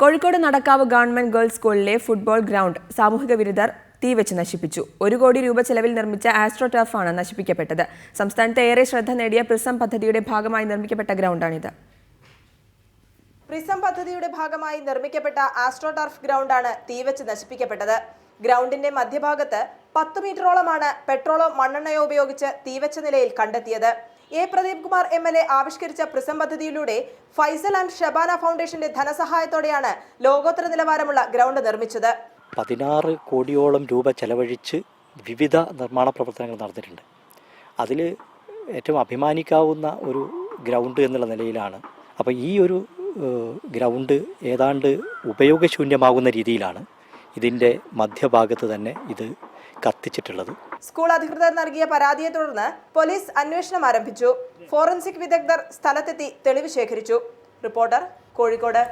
Kozhikode Nadakkavu government girls സ്കൂളിലെ football ground സാമൂഹിക വിരുദ്ധർ തീവെച്ച് നശിപ്പിച്ചു. ഒരു കോടി രൂപ ചെലവിൽ നിർമ്മിച്ച ആസ്ട്രോ ടർഫാണ് നശിപ്പിക്കപ്പെട്ടത്. സംസ്ഥാനത്ത് ഏറെ ശ്രദ്ധ നേടിയ പ്രിസം പദ്ധതിയുടെ ഭാഗമായി നിർമ്മിക്കപ്പെട്ട ഗ്രൗണ്ടാണിത്. പ്രിസം പദ്ധതിയുടെ ഭാഗമായി നിർമ്മിക്കപ്പെട്ട ആസ്ട്രോ ടർഫ് ഗ്രൗണ്ടാണ് തീവച്ച് നശിപ്പിക്കപ്പെട്ടത്. ഗ്രൗണ്ടിന്റെ മധ്യഭാഗത്ത് പത്ത് മീറ്ററോളമാണ് പെട്രോളോ മണ്ണെണ്ണയോ ഉപയോഗിച്ച് തീവച്ച നിലയിൽ കണ്ടെത്തിയത്. A Pradeep Kumar M L A ആവിഷ്കരിച്ച പ്രിസം പദ്ധതിയിലൂടെ ഫൈസൽ ആൻഡ് ഷബാന ഫൗണ്ടേഷന്റെ ധനസഹായത്തോടെയാണ് ലോകോത്തര നിലവാരമുള്ള ഗ്രൗണ്ട് നിർമ്മിച്ചത്. പതിനാറ് കോടിയോളം രൂപ ചെലവഴിച്ച് വിവിധ നിർമ്മാണ പ്രവർത്തനങ്ങൾ നടന്നിട്ടുണ്ട്. അതിൽ ഏറ്റവും അഭിമാനിക്കാവുന്ന ഒരു ഗ്രൗണ്ട് എന്നുള്ള നിലയിലാണ്. അപ്പോൾ ഈ ഒരു ഗ്രൗണ്ട് ഏതാണ്ട് ഉപയോഗശൂന്യമാകുന്ന രീതിയിലാണ് ഇതിന്റെ മധ്യഭാഗത്ത് തന്നെ ഇത് കത്തിച്ചിട്ടുള്ളത്. സ്കൂൾ അധികൃതർ നൽകിയ പരാതിയെ തുടർന്ന് പോലീസ് അന്വേഷണം ആരംഭിച്ചു. ഫോറൻസിക് വിദഗ്ധർ സ്ഥലത്തെത്തി തെളിവ് ശേഖരിച്ചു. റിപ്പോർട്ടർ കോഴിക്കോട്.